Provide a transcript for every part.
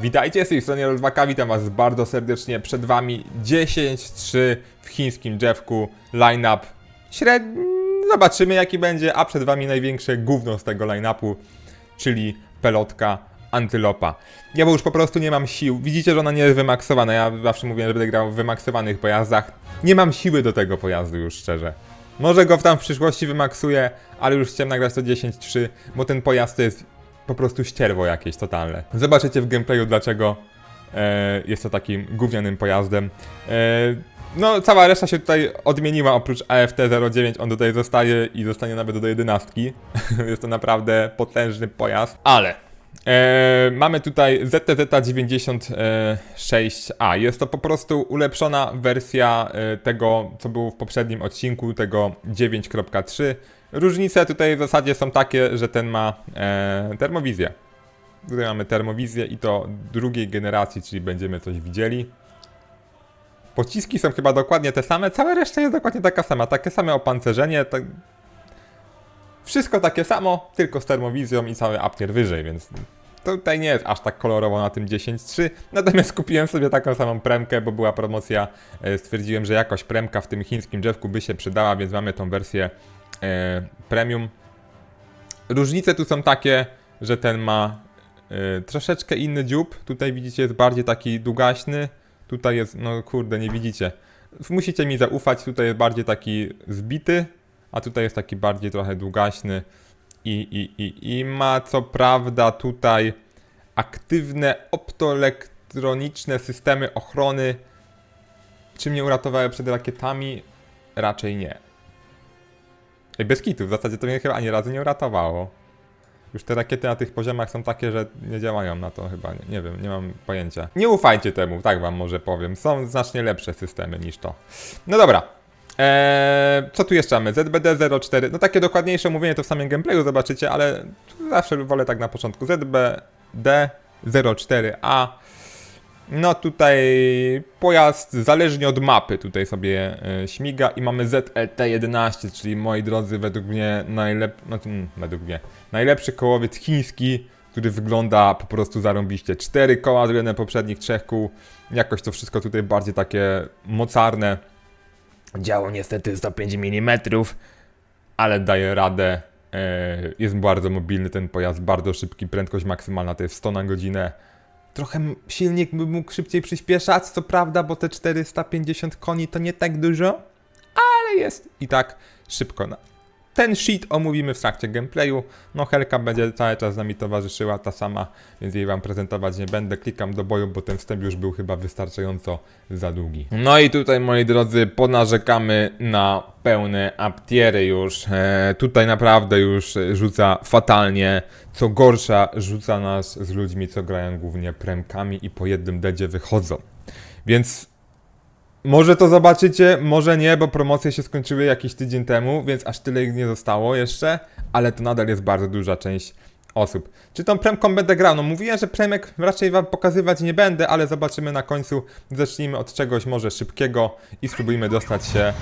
Witajcie, z tej strony Rolwaka, witam was bardzo serdecznie. Przed wami 10-3 w chińskim drzewku, line-up średni, zobaczymy jaki będzie, a przed wami największe gówno z tego line-upu, czyli pelotka antylopa. Ja bo już po prostu nie mam sił, widzicie, że ona nie jest wymaksowana, ja zawsze mówiłem, że będę grał w wymaksowanych pojazdach. Nie mam siły do tego pojazdu już szczerze. Może go tam w przyszłości wymaksuję, ale już chciałem nagrać to 10-3, bo ten pojazd to jest po prostu ścierwo jakieś totalne. Zobaczycie w gameplayu dlaczego e, jest to takim gównianym pojazdem. E, no, cała reszta się tutaj odmieniła, oprócz AFT-09 on tutaj zostaje i zostanie nawet do 11. jest to naprawdę potężny pojazd, ale E, mamy tutaj ZTZ96A. Jest to po prostu ulepszona wersja e, tego, co było w poprzednim odcinku, tego 9.3. Różnice tutaj w zasadzie są takie, że ten ma e, termowizję. Tutaj mamy termowizję i to drugiej generacji, czyli będziemy coś widzieli. Pociski są chyba dokładnie te same, cała reszta jest dokładnie taka sama, takie same opancerzenie, tak... Wszystko takie samo, tylko z termowizją i cały aptier wyżej, więc tutaj nie jest aż tak kolorowo na tym 10.3. Natomiast kupiłem sobie taką samą premkę, bo była promocja. E, Stwierdziłem, że jakoś premka w tym chińskim drzewku by się przydała, więc mamy tą wersję e, premium. Różnice tu są takie, że ten ma e, troszeczkę inny dziób. Tutaj widzicie jest bardziej taki długaśny. Tutaj jest, no kurde, nie widzicie. Musicie mi zaufać, tutaj jest bardziej taki zbity, a tutaj jest taki bardziej trochę długaśny i, i, i, i ma co prawda tutaj aktywne optoelektroniczne systemy ochrony. Czy mnie uratowały przed rakietami? Raczej nie. Ej, bez kitu, w zasadzie to mnie chyba ani razu nie uratowało. Już te rakiety na tych poziomach są takie, że nie działają na to chyba. Nie, nie wiem, nie mam pojęcia. Nie ufajcie temu, tak wam może powiem. Są znacznie lepsze systemy niż to. No dobra. Eee, co tu jeszcze mamy? ZBD04. No takie dokładniejsze mówienie to w samym gameplayu zobaczycie, ale zawsze wolę tak na początku. ZBD04A. No tutaj pojazd zależnie od mapy tutaj sobie e, śmiga i mamy ZLT11, czyli moi drodzy według mnie najlep... no, mm, według mnie najlepszy kołowiec chiński, który wygląda po prostu zarąbiście. Cztery koła względem poprzednich trzech kół. Jakoś to wszystko tutaj bardziej takie mocarne. Działo niestety 105 mm, ale daje radę. E, Jest bardzo mobilny ten pojazd, bardzo szybki, prędkość maksymalna to jest 100 na godzinę. Trochę silnik by mógł szybciej przyspieszać, co prawda, bo te 450 koni to nie tak dużo, ale jest i tak szybko. Ten shit omówimy w trakcie gameplayu. No Helka będzie cały czas z nami towarzyszyła, ta sama, więc jej wam prezentować nie będę. Klikam do boju, bo ten wstęp już był chyba wystarczająco za długi. No i tutaj, moi drodzy, ponarzekamy na pełne aptiery już. E, tutaj naprawdę już rzuca fatalnie. Co gorsza, rzuca nas z ludźmi, co grają głównie premkami i po jednym dedzie wychodzą. Więc może to zobaczycie, może nie, bo promocje się skończyły jakiś tydzień temu, więc aż tyle ich nie zostało jeszcze, ale to nadal jest bardzo duża część osób. Czy tą premką będę grał? No mówiłem, że premek raczej wam pokazywać nie będę, ale zobaczymy na końcu. Zacznijmy od czegoś może szybkiego i spróbujmy dostać się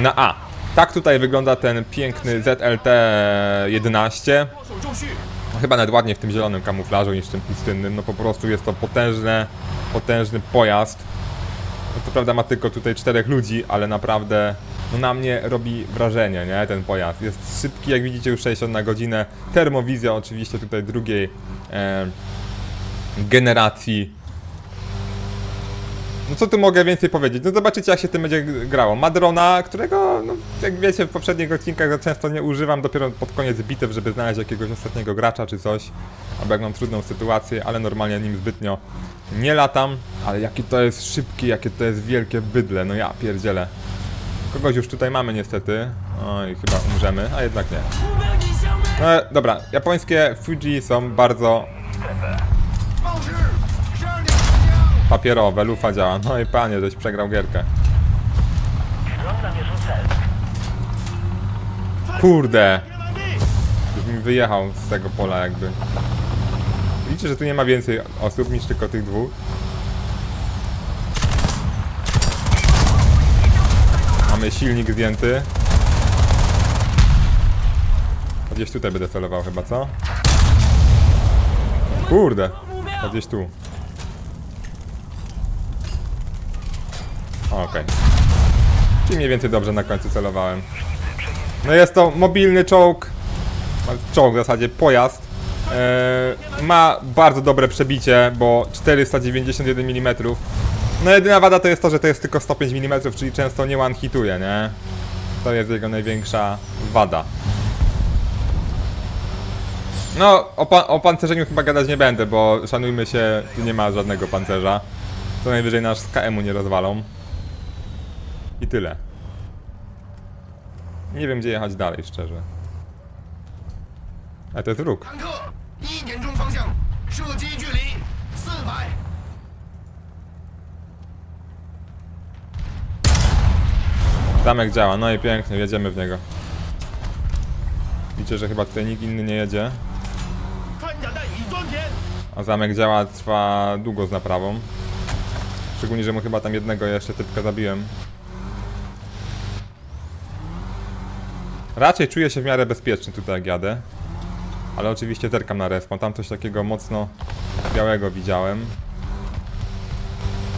na A. Tak tutaj wygląda ten piękny ZLT-11. No, Chyba nawet ładnie w tym zielonym kamuflażu niż tym pustynnym. No po prostu jest to potężny, potężny pojazd. No to prawda ma tylko tutaj czterech ludzi, ale naprawdę no na mnie robi wrażenie, nie? Ten pojazd. Jest szybki, jak widzicie, już 60 na godzinę. Termowizja oczywiście tutaj drugiej e, generacji. No co tu mogę więcej powiedzieć? No zobaczycie jak się tym będzie grało. Ma drona, którego, no, jak wiecie w poprzednich odcinkach za często nie używam, dopiero pod koniec bitew, żeby znaleźć jakiegoś ostatniego gracza czy coś. Albo jak mam trudną sytuację, ale normalnie nim zbytnio nie latam. Ale jaki to jest szybki, jakie to jest wielkie bydle, no ja pierdzielę. Kogoś już tutaj mamy niestety. Oj, chyba umrzemy, a jednak nie. No dobra, japońskie Fuji są bardzo papierowe, lufa działa. No i panie, żeś przegrał gierkę. Kurde! Już mi wyjechał z tego pola jakby. Liczę, że tu nie ma więcej osób niż tylko tych dwóch. Mamy silnik zdjęty. Gdzieś tutaj będę celował chyba, co? Kurde! A gdzieś tu. Okej. Okay. Czyli mniej więcej dobrze na końcu celowałem. No jest to mobilny czołg. Czołg w zasadzie, pojazd. E, ma bardzo dobre przebicie, bo 491 mm. No jedyna wada to jest to, że to jest tylko 105 mm, czyli często nie one-hituje, nie? To jest jego największa wada. No, o, pa o pancerzeniu chyba gadać nie będę, bo szanujmy się, tu nie ma żadnego pancerza. To najwyżej nasz z KM-u nie rozwalą. I tyle. Nie wiem, gdzie jechać dalej, szczerze. Ale to jest wróg. 坦克，一点钟方向，射击距离四百。 Zamek działa, no i pięknie, jedziemy w niego. Widzicie, że chyba tutaj nikt inny nie jedzie. 穿甲弹已装填， A zamek działa, trwa długo z naprawą. Szczególnie, że mu chyba tam jednego jeszcze typka zabiłem. Raczej czuję się w miarę bezpieczny tutaj jak jadę. Ale oczywiście zerkam na respawn, tam coś takiego mocno białego widziałem.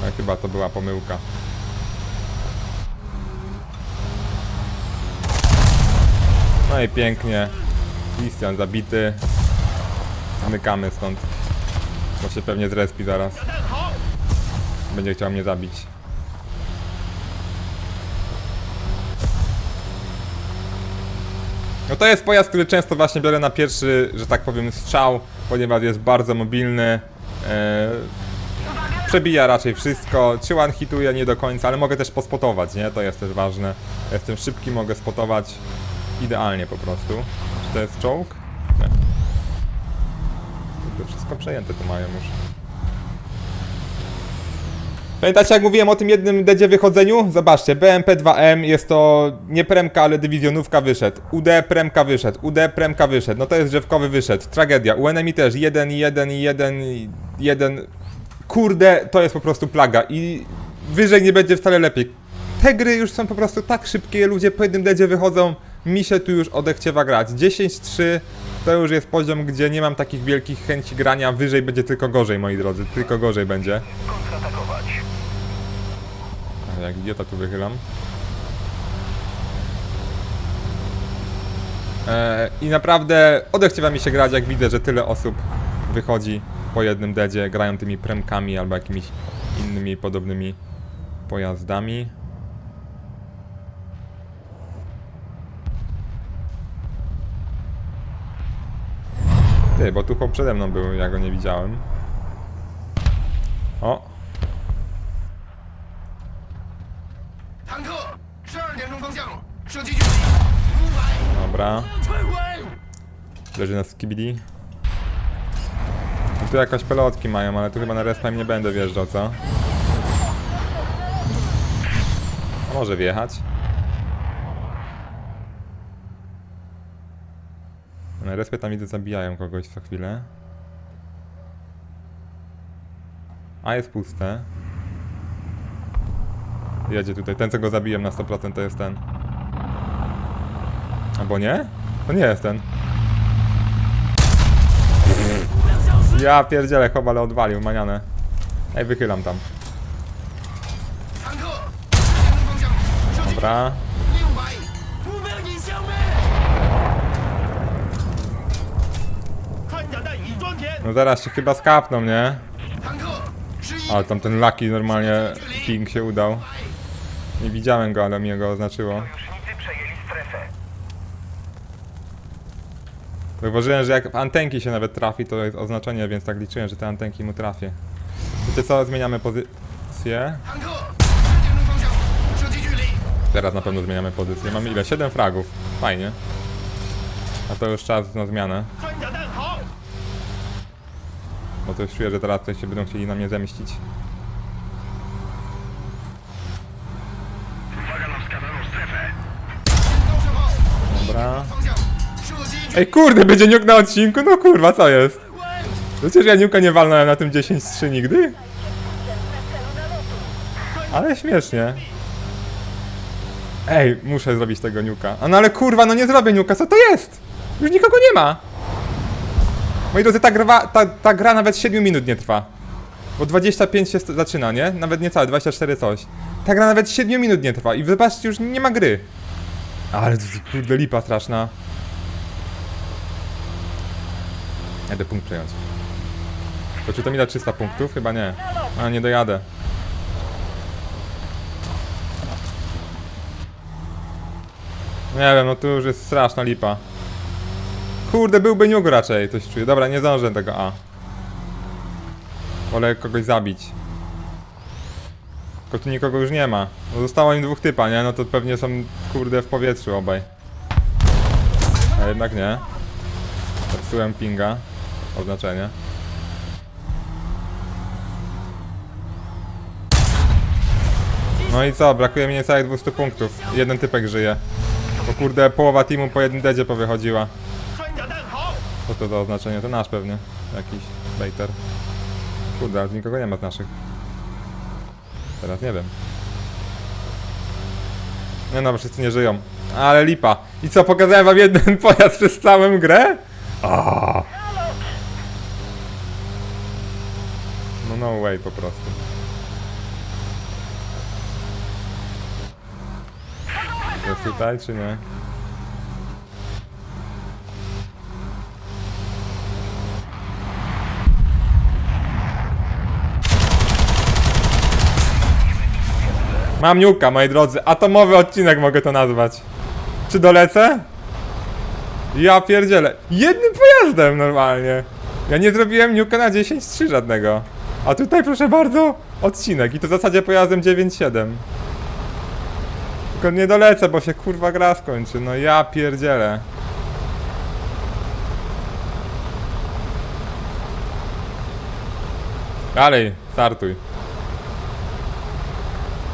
Ale chyba to była pomyłka. No i pięknie. Christian zabity. Zmykamy stąd. Bo się pewnie zrespi zaraz. Będzie chciał mnie zabić. To jest pojazd, który często właśnie biorę na pierwszy, że tak powiem, strzał, ponieważ jest bardzo mobilny. E, przebija raczej wszystko. Czy one hituje nie do końca, ale mogę też pospotować, nie? To jest też ważne. Jestem szybki, mogę spotować idealnie po prostu. Czy to jest czołg? Nie. To wszystko przejęte tu mają już. Pamiętacie jak mówiłem o tym jednym dedzie wychodzeniu? Zobaczcie, BMP-2M jest to nie premka, ale dywizjonówka wyszedł. UD premka wyszedł, UD premka wyszedł. No to jest drzewkowy wyszedł. Tragedia. UNMI też 1, 1, 1, 1. Kurde, to jest po prostu plaga i wyżej nie będzie wcale lepiej. Te gry już są po prostu tak szybkie, ludzie po jednym dedzie wychodzą. Mi się tu już odechciewa grać. 10-3 to już jest poziom, gdzie nie mam takich wielkich chęci grania. Wyżej będzie tylko gorzej, moi drodzy. Tylko gorzej będzie. kontratakować. Jak idiota tu wychylam. E, I naprawdę odechciewa mi się grać, jak widzę, że tyle osób wychodzi po jednym dedzie, grają tymi premkami albo jakimiś innymi podobnymi pojazdami. Ty, bo tu chłop przede mną był, ja go nie widziałem. O, dobra. Leży na skibidi. Tu jakoś pelotki mają, ale tu chyba na respa im nie będę wjeżdżał, co? A może wjechać? Na respie tam widzę zabijają kogoś co chwilę. A jest puste. Jedzie tutaj. Ten co go zabiłem na 100% to jest ten. Albo nie? To nie jest ten. Ja pierdzielę chyba, ale odwalił manianę. Ej, wychylam tam. Dobra. No zaraz się chyba skapną, nie? Ale tam ten Lucky normalnie ping się udał. Nie widziałem go, ale mi go oznaczyło. Zauważyłem, że jak w antenki się nawet trafi, to jest oznaczenie, więc tak liczyłem, że te antenki mu trafię. Wiecie co, zmieniamy pozycję. Teraz na pewno zmieniamy pozycję. Mamy ile? 7 fragów. Fajnie. A to już czas na zmianę. Bo to już czuję, że teraz coś się będą chcieli na mnie zemścić. Dobra. Ej kurde, będzie niuk na odcinku? No kurwa, co jest? Przecież ja niuka nie walnąłem na tym 10 z 3 nigdy. Ale śmiesznie. Ej, muszę zrobić tego niuka. A no ale kurwa, no nie zrobię niuka, co to jest? Już nikogo nie ma. Moi drodzy, ta, grwa, ta, ta gra nawet 7 minut nie trwa. Bo 25 się zaczyna, nie? Nawet niecałe, 24 coś. Ta gra nawet 7 minut nie trwa i wybaczcie, już nie ma gry. Ale kurde, lipa straszna. Jadę punkt przejąć. To czy to mi da 300 punktów? Chyba nie. A, nie dojadę. Nie wiem, no tu już jest straszna lipa. Kurde, byłby niugo raczej, coś czuję. Dobra, nie zdążę tego A. Wolę kogoś zabić. Tylko tu nikogo już nie ma. No zostało im dwóch typa, nie? No to pewnie są, kurde, w powietrzu obaj. A jednak nie. Zepsułem pinga oznaczenie. No i co, brakuje mi niecałych 200 punktów. Jeden typek żyje. O kurde, połowa teamu po jednym dedzie powychodziła. Co to za oznaczenie? To nasz pewnie. Jakiś baiter. Kurde, ale nikogo nie ma z naszych. Teraz nie wiem. Nie no, wszyscy nie żyją. Ale lipa. I co, pokazałem wam jeden pojazd przez całą grę? No way po prostu. Jest tutaj czy nie? Mam niuka, moi drodzy. Atomowy odcinek mogę to nazwać. Czy dolecę? Ja pierdzielę. Jednym pojazdem normalnie. Ja nie zrobiłem niuka na 10-3 żadnego. A tutaj proszę bardzo, odcinek. I to w zasadzie pojazdem 9-7. Tylko nie dolecę, bo się kurwa gra skończy. No ja pierdzielę. Dalej, startuj.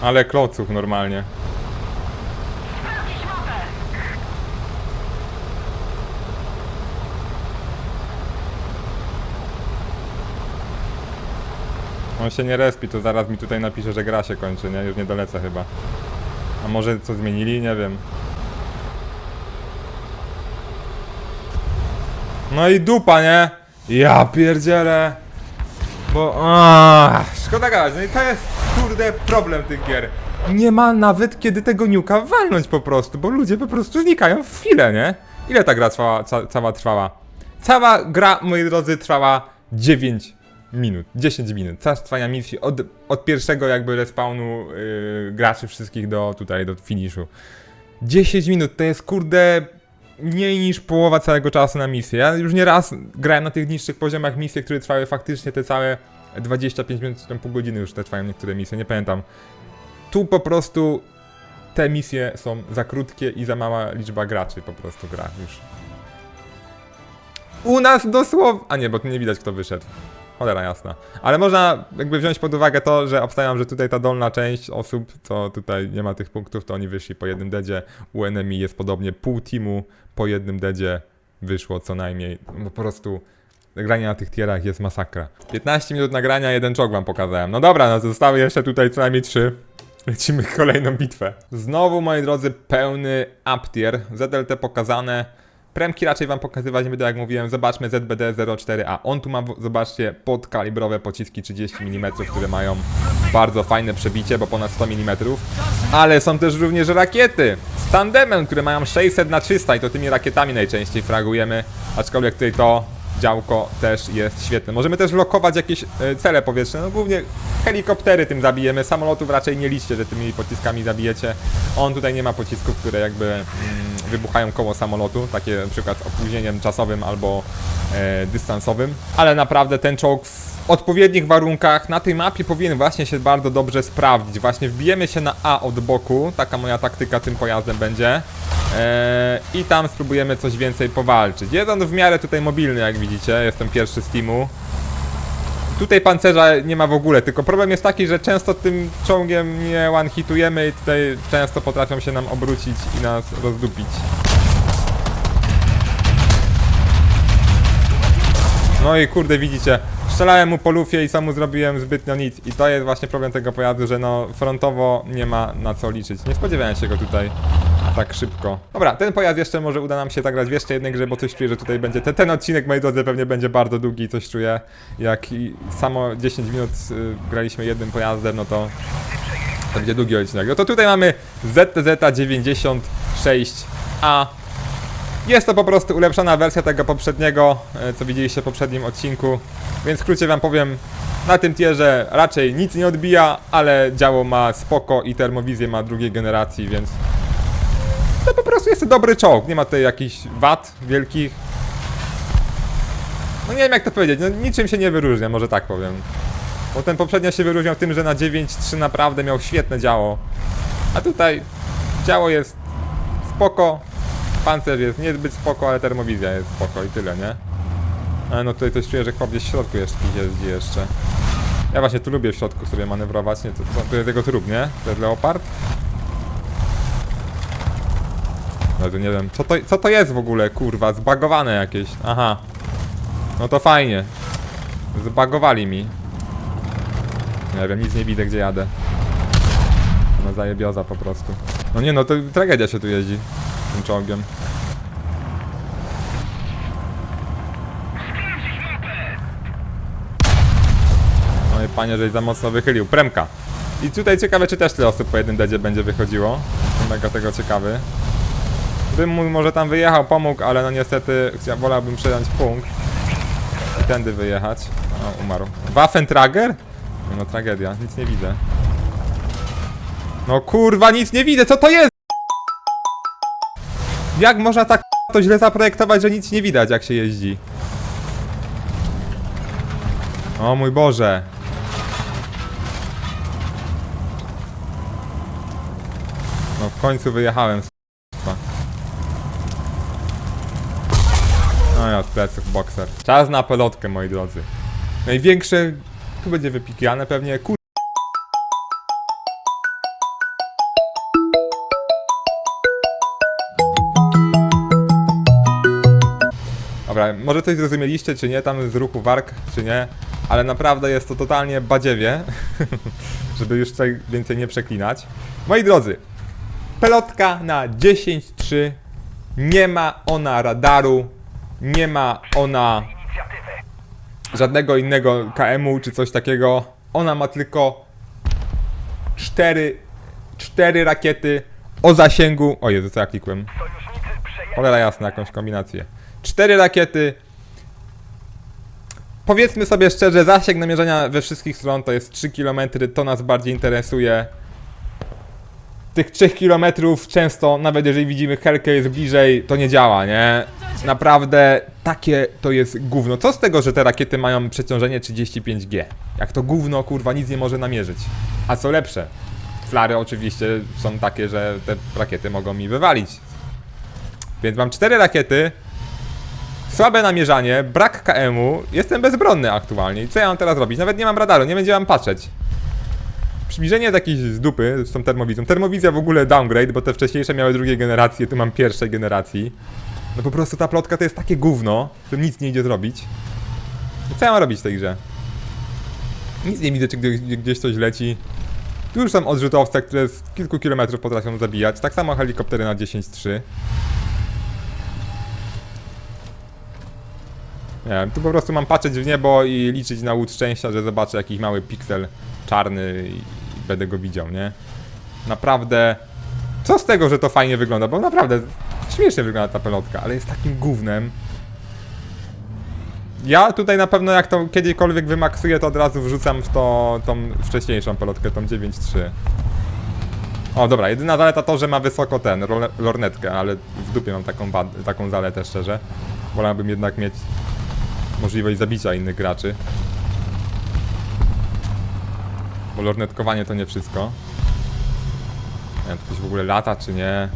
Ale klocuch normalnie. On się nie respi, to zaraz mi tutaj napisze, że gra się kończy, nie? Już nie dolecę chyba. A może co zmienili? Nie wiem. No i dupa, nie? Ja pierdzielę. Bo... Aaa, szkoda gadać, no i to jest kurde problem tych gier. Nie ma nawet kiedy tego niuka walnąć po prostu, bo ludzie po prostu znikają w chwilę, nie? Ile ta gra trwała, ca cała trwała? Cała gra, moi drodzy, trwała 9 minut, 10 minut. Czas trwania misji od, od pierwszego jakby respawnu yy, graczy wszystkich do tutaj, do finiszu. 10 minut to jest kurde mniej niż połowa całego czasu na misję. Ja już nie raz grałem na tych niższych poziomach misje, które trwały faktycznie te całe 25 minut, czy tam pół godziny już te trwają niektóre misje, nie pamiętam. Tu po prostu te misje są za krótkie i za mała liczba graczy po prostu gra już. U nas dosłownie... A nie, bo tu nie widać kto wyszedł. Cholera jasna. Ale można jakby wziąć pod uwagę to, że obstawiam, że tutaj ta dolna część osób, co tutaj nie ma tych punktów, to oni wyszli po jednym dedzie. U enemy jest podobnie pół teamu po jednym dedzie wyszło co najmniej. No po prostu granie na tych tierach jest masakra. 15 minut nagrania, jeden czołg wam pokazałem. No dobra, no zostały jeszcze tutaj co najmniej 3. Lecimy kolejną bitwę. Znowu, moi drodzy, pełny up tier. ZLT pokazane. Premki raczej wam pokazywać nie będę, jak mówiłem. Zobaczmy ZBD-04A. On tu ma, zobaczcie, podkalibrowe pociski 30 mm, które mają bardzo fajne przebicie, bo ponad 100 mm. Ale są też również rakiety z tandemem, które mają 600 na 300 i to tymi rakietami najczęściej fragujemy. Aczkolwiek tutaj to działko też jest świetne. Możemy też lokować jakieś e, cele powietrzne, no głównie helikoptery tym zabijemy, samolotów raczej nie liczcie, że tymi pociskami zabijecie. On tutaj nie ma pocisków, które jakby mm, wybuchają koło samolotu, takie na przykład opóźnieniem czasowym albo e, dystansowym, ale naprawdę ten czołg w odpowiednich warunkach na tej mapie powinien właśnie się bardzo dobrze sprawdzić. Właśnie wbijemy się na A od boku, taka moja taktyka tym pojazdem będzie. Eee, I tam spróbujemy coś więcej powalczyć. Jest on w miarę tutaj mobilny, jak widzicie. Jestem pierwszy z teamu. Tutaj pancerza nie ma w ogóle, tylko problem jest taki, że często tym czołgiem nie one-hitujemy i tutaj często potrafią się nam obrócić i nas rozdupić. No i kurde, widzicie, strzelałem mu po lufie i sam mu zrobiłem zbytnio nic. I to jest właśnie problem tego pojazdu, że no frontowo nie ma na co liczyć. Nie spodziewałem się go tutaj. Tak szybko. Dobra, ten pojazd jeszcze może uda nam się zagrać w jeszcze jednej grze, bo coś czuję, że tutaj będzie. Ten, odcinek, moi drodzy, pewnie będzie bardzo długi, coś czuję. Jak i samo 10 minut y, graliśmy jednym pojazdem, no to to będzie długi odcinek. No to tutaj mamy ZTZ96A. Jest to po prostu ulepszona wersja tego poprzedniego, e, co widzieliście w poprzednim odcinku. Więc w wam powiem, na tym tierze raczej nic nie odbija, ale działo ma spoko i termowizję ma drugiej generacji, więc to po prostu jest to dobry czołg. Nie ma tutaj jakichś wad wielkich. No nie wiem jak to powiedzieć, no niczym się nie wyróżnia, może tak powiem. Bo ten poprzednio się wyróżniał tym, że na 9.3 naprawdę miał świetne działo. A tutaj działo jest spoko, pancerz jest niezbyt spoko, ale termowizja jest spoko i tyle, nie? No tutaj coś czuję, że chłop gdzieś w środku jeszcze jeździ jeszcze. Ja właśnie tu lubię w środku sobie manewrować, nie? To, to jest jego trup, nie? To jest leopard? Nie wiem, co to, co to jest w ogóle, kurwa, zbagowane jakieś, aha. No to fajnie. Zbagowali mi. Nie wiem, nic nie widzę, gdzie jadę. No zajebioza po prostu. No nie no, to tragedia się tu jeździ. Tym czołgiem. No i panie, żeś za mocno wychylił. Premka. I tutaj ciekawe, czy też tyle osób po jednym dedzie będzie wychodziło. Mega tego ciekawy. Bym mu może tam wyjechał, pomógł, ale no niestety chcia- wolałbym przejąć punkt. I tędy wyjechać. O, umarł. Waffentrager? Nie No tragedia, nic nie widzę. No kurwa, nic nie widzę, co to jest? Jak można tak to źle zaprojektować, że nic nie widać jak się jeździ? O mój Boże. No w końcu wyjechałem k***a. No ja od pleców bokser. Czas na pelotkę moi drodzy. Największe... Tu będzie wypikiane pewnie. Kur... Dobra, może coś zrozumieliście, czy nie, tam z ruchu wark, czy nie, ale naprawdę jest to totalnie badziewie, żeby już tutaj więcej nie przeklinać. Moi drodzy, pelotka na 10.3, nie ma ona radaru, nie ma ona żadnego innego KM-u czy coś takiego. Ona ma tylko 4, 4 rakiety o zasięgu. O Jezu, co ja klikłem? Cholera jasna, jakąś kombinację. Cztery rakiety. Powiedzmy sobie szczerze, zasięg namierzenia we wszystkich stron to jest 3 km, to nas bardziej interesuje. Tych 3 km często, nawet jeżeli widzimy helkę jest bliżej, to nie działa, nie? Naprawdę takie to jest gówno. Co z tego, że te rakiety mają przeciążenie 35G? Jak to gówno, kurwa, nic nie może namierzyć. A co lepsze, flary oczywiście są takie, że te rakiety mogą mi wywalić. Więc mam cztery rakiety, Słabe namierzanie, brak KM-u, jestem bezbronny aktualnie. I co ja mam teraz robić? Nawet nie mam radaru, nie będzie mam patrzeć. Przybliżenie jest z dupy z tą termowizją. Termowizja w ogóle downgrade, bo te wcześniejsze miały drugiej generacji, tu mam pierwszej generacji. No po prostu ta plotka to jest takie gówno, że nic nie idzie zrobić. I co ja mam robić w tej grze? Nic nie widzę, czy gdzieś, gdzieś coś leci. Tu już są odrzutowce, które z kilku kilometrów potrafią zabijać. Tak samo helikoptery na 10.3. Nie wiem, tu po prostu mam patrzeć w niebo i liczyć na łód szczęścia, że zobaczę jakiś mały piksel czarny i będę go widział, nie? Naprawdę... Co z tego, że to fajnie wygląda, bo naprawdę śmiesznie wygląda ta pelotka, ale jest takim gównem. Ja tutaj na pewno jak to kiedykolwiek wymaksuję, to od razu wrzucam w to tą wcześniejszą pelotkę, tą 9.3. O, dobra, jedyna zaleta to, że ma wysoko ten, lornetkę, ale w dupie mam taką, taką zaletę, szczerze. Wolałbym jednak mieć możliwość zabicia innych graczy. Bo lornetkowanie to nie wszystko. Nie wiem, czy ktoś w ogóle lata, czy nie.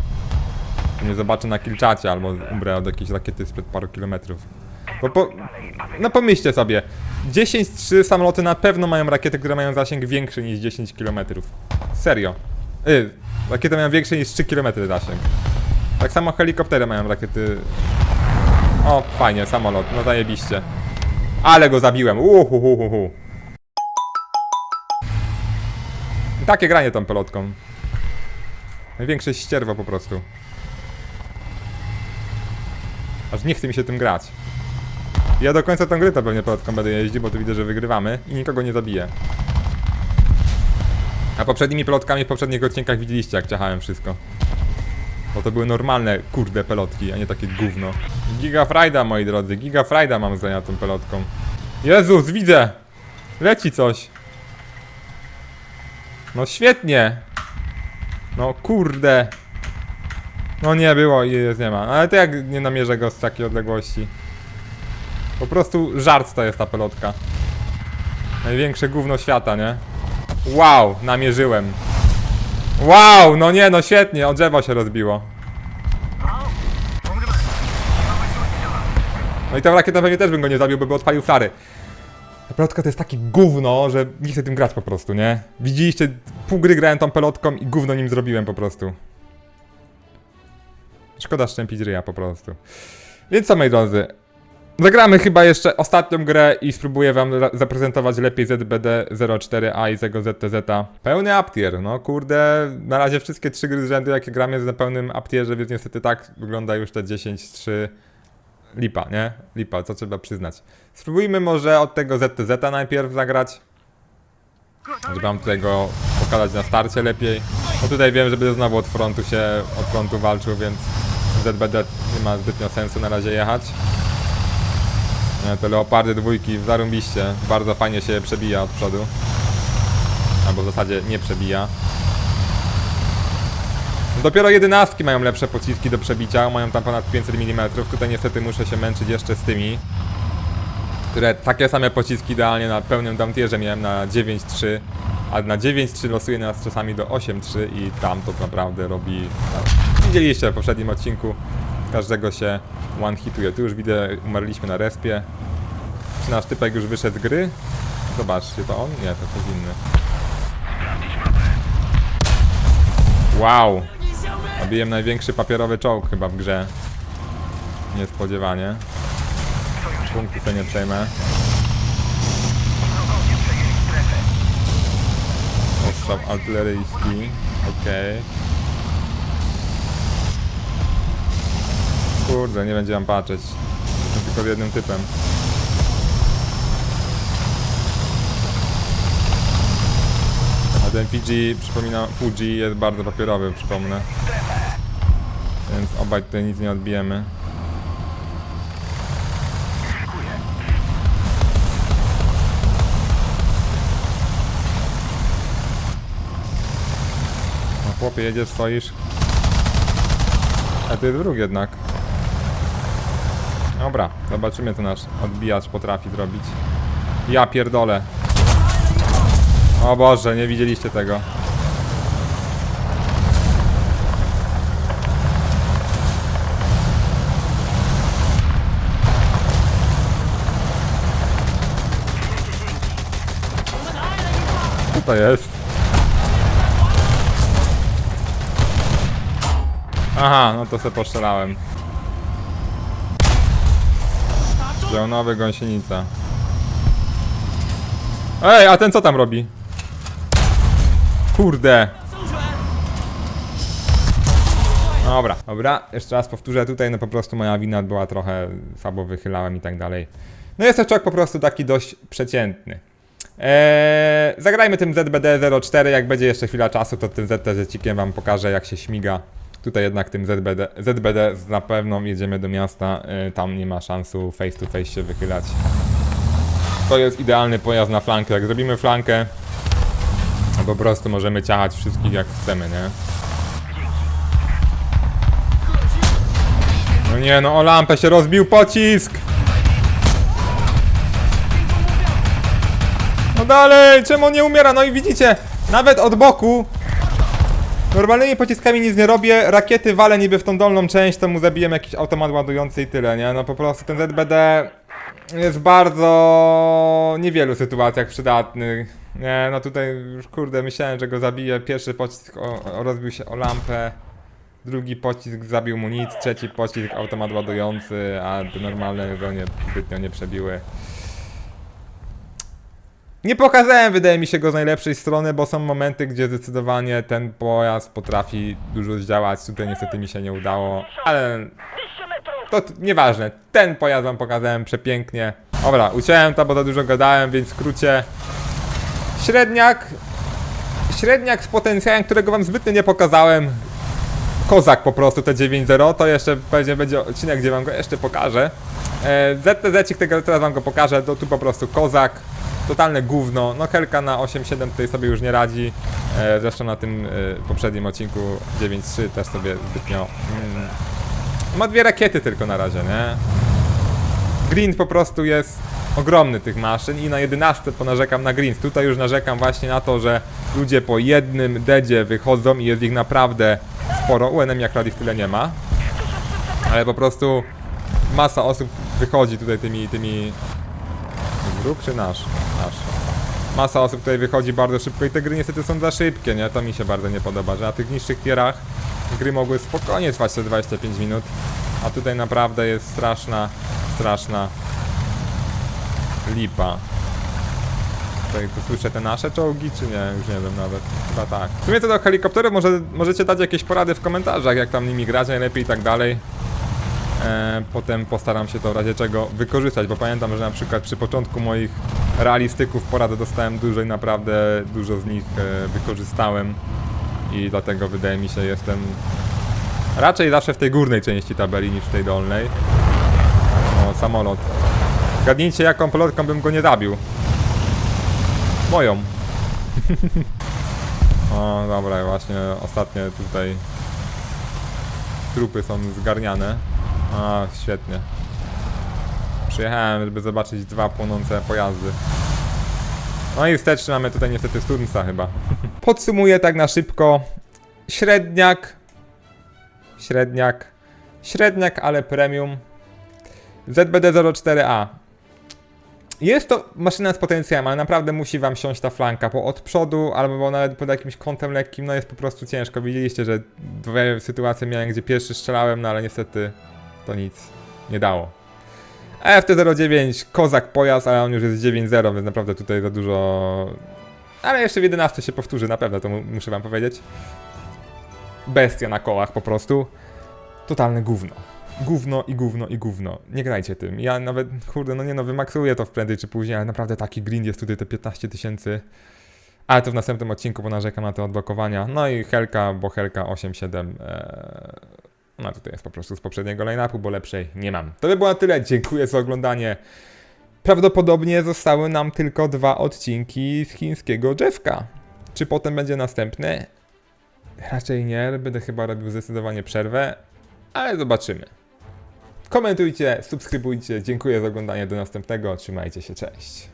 Nie zobaczę na killczacie, albo umrę od jakiejś rakiety sprzed paru kilometrów. Bo po... No pomyślcie sobie. 10-3 samoloty na pewno mają rakiety, które mają zasięg większy niż 10 km. Serio. Y, rakiety mają większe niż 3 km zasięg. Tak samo helikoptery mają rakiety o, fajnie, samolot, no zajebiście. Ale go zabiłem, uhuhuhuhu. Takie granie tą pelotką. Największe ścierwo po prostu. Aż nie chce mi się tym grać. Ja do końca tą gry to pewnie pelotką będę jeździł, bo tu widzę, że wygrywamy i nikogo nie zabiję. A poprzednimi pelotkami w poprzednich odcinkach widzieliście, jak ciachałem wszystko. Bo to były normalne, kurde, pelotki, a nie takie gówno. Giga frajda, moi drodzy, giga frajda mam za tą pelotką. Jezus, widzę! Leci coś. No świetnie. No kurde. No nie było i jest nie ma. Ale to jak nie namierzę go z takiej odległości. Po prostu żart to jest ta pelotka. Największe gówno świata, nie? Wow, namierzyłem. Wow, no nie, no świetnie, o drzewo się rozbiło. No i ta rakieta pewnie też bym go nie zabił, by by odpalił flary. Pelotka to jest takie gówno, że nie chcę tym grać po prostu, nie? Widzieliście, pół gry grałem tą pelotką i gówno nim zrobiłem po prostu. Szkoda szczępić ryja po prostu. Więc co, moi drodzy, Zagramy chyba jeszcze ostatnią grę i spróbuję wam zaprezentować lepiej ZBD04A i tego ZTZ. Pełny aptier, no kurde, na razie wszystkie trzy gry z rzędu jakie gramy jest na pełnym aptierze, więc niestety tak wygląda już te 10-3. Lipa, nie? Lipa, co trzeba przyznać. Spróbujmy może od tego ZTZ najpierw zagrać. Żeby wam tutaj go pokazać na starcie lepiej. Bo tutaj wiem, że będę znowu od frontu się, od frontu walczył, więc ZBD nie ma zbytnio sensu na razie jechać. Te leopardy dwójki zarąbiście. Bardzo fajnie się przebija od przodu. Albo w zasadzie nie przebija. Dopiero jedenastki mają lepsze pociski do przebicia, mają tam ponad 500 mm. Tutaj niestety muszę się męczyć jeszcze z tymi, które takie same pociski idealnie na pełnym damtierze miałem na 9.3, a na 9.3 losuje nas czasami do 8.3 i tam to naprawdę robi... Widzieliście w poprzednim odcinku, każdego się one hituje. Tu już widzę, umarliśmy na respie. Czy nasz typek już wyszedł z gry? Zobaczcie, to on? Nie, to ktoś inny. Wow! Obiłem największy papierowy czołg chyba w grze. Niespodziewanie. Punkty sobie nie przejmę. Ostrzał artyleryjski. Okej. Kurde, nie będzie wam patrzeć. Jestem tylko z jednym typem. A ten Fiji, przypomina, Fuji jest bardzo papierowy, przypomnę. Więc obaj tutaj nic nie odbijemy. No chłopie, jedziesz, stoisz. A to jest wróg jednak. Dobra, zobaczymy co nasz odbijacz potrafi zrobić. Ja pierdolę. O Boże, nie widzieliście tego. Co to jest? Aha, no to se poszczelałem. Działnowy gąsienica. Ej, a ten co tam robi? Kurde. Dobra, dobra, jeszcze raz powtórzę, tutaj no po prostu moja wina była trochę, słabo wychylałem i tak dalej. No jest to czok po prostu taki dość przeciętny. Eee, zagrajmy tym ZBD04, jak będzie jeszcze chwila czasu, to tym ZTZ-cikiem wam pokażę jak się śmiga. Tutaj jednak tym ZBD, ZBD na pewno jedziemy do miasta, e, tam nie ma szansu face to face się wychylać. To jest idealny pojazd na flankę, jak zrobimy flankę, to po prostu możemy ciachać wszystkich jak chcemy, nie? No nie, no o lampę się rozbił pocisk! No dalej, czemu on nie umiera? No i widzicie, nawet od boku Normalnymi pociskami nic nie robię, rakiety walę niby w tą dolną część, to mu zabiję jakiś automat ładujący i tyle, nie? No po prostu ten ZBD jest bardzo niewielu sytuacjach przydatny. Nie, no tutaj już kurde, myślałem, że go zabiję. Pierwszy pocisk o, o, rozbił się o lampę, drugi pocisk zabił mu nic, trzeci pocisk automat ładujący, a te normalne go nie, zbytnio nie przebiły. Nie pokazałem, wydaje mi się, go z najlepszej strony, bo są momenty, gdzie zdecydowanie ten pojazd potrafi dużo zdziałać. Tutaj niestety mi się nie udało, ale to nieważne. Ten pojazd wam pokazałem przepięknie. Dobra, uciąłem to, bo za dużo gadałem, więc w skrócie. Średniak. Średniak z potencjałem, którego wam zbytnio nie pokazałem. Kozak po prostu te 9.0, to jeszcze pewnie będzie odcinek, gdzie wam go jeszcze pokażę. E, ZTZ, tego teraz wam go pokażę, to tu po prostu kozak. Totalne gówno. No Helka na 8.7 tutaj sobie już nie radzi. E, zresztą na tym e, poprzednim odcinku 9.3 też sobie zbytnio... Mm, ma dwie rakiety tylko na razie, nie? Grind po prostu jest ogromny tych maszyn i na 11 ponarzekam na grind. Tutaj już narzekam właśnie na to, że ludzie po jednym dedzie wychodzą i jest ich naprawdę sporo. UNM jak ich tyle nie ma. Ale po prostu masa osób wychodzi tutaj tymi, tymi... Grup czy nasz? Nasz. Masa osób tutaj wychodzi bardzo szybko i te gry niestety są za szybkie, nie? To mi się bardzo nie podoba, że na tych niższych tierach gry mogły spokojnie trwać te 25 minut, a tutaj naprawdę jest straszna, straszna lipa. Tutaj tu słyszę te nasze czołgi, czy nie? Już nie wiem nawet. Chyba tak. W sumie co do helikopterów, może, możecie dać jakieś porady w komentarzach, jak tam nimi grać najlepiej i tak dalej. E, potem postaram się to w razie czego wykorzystać, bo pamiętam, że na przykład przy początku moich realistyków porady dostałem dużo i naprawdę dużo z nich e, wykorzystałem i dlatego wydaje mi się jestem raczej zawsze w tej górnej części tabeli niż w tej dolnej. O, samolot. Gadnijcie jaką polotką bym go nie zabił. Moją. o, dobra, właśnie ostatnie tutaj trupy są zgarniane. A, świetnie. Przyjechałem, żeby zobaczyć dwa płonące pojazdy. No i wstecz mamy tutaj niestety Sturmsa chyba. Podsumuję tak na szybko. Średniak. Średniak. Średniak, ale premium. ZBD04A. Jest to maszyna z potencjałem, ale naprawdę musi wam siąść ta flanka, bo od przodu, albo nawet pod jakimś kątem lekkim, no jest po prostu ciężko. Widzieliście, że dwie sytuacje miałem, gdzie pierwszy strzelałem, no ale niestety to nic nie dało. FT09, kozak pojazd, ale on już jest 9.0, więc naprawdę tutaj za dużo... Ale jeszcze w 11 się powtórzy, na pewno, to mu- muszę wam powiedzieć. Bestia na kołach po prostu. Totalne gówno. Gówno i gówno i gówno. Nie grajcie tym. Ja nawet, kurde, no nie no, wymaksuję to prędzej czy później, ale naprawdę taki grind jest tutaj te 15 tysięcy. Ale to w następnym odcinku, bo narzekam na te odblokowania. No i Helka, bo Helka 8.7. Ee, no tutaj jest po prostu z poprzedniego line-upu, bo lepszej nie mam. To by było na tyle. Dziękuję za oglądanie. Prawdopodobnie zostały nam tylko dwa odcinki z chińskiego drzewka. Czy potem będzie następny? Raczej nie, będę chyba robił zdecydowanie przerwę, ale zobaczymy. Komentujcie, subskrybujcie, dziękuję za oglądanie, do następnego, trzymajcie się, cześć.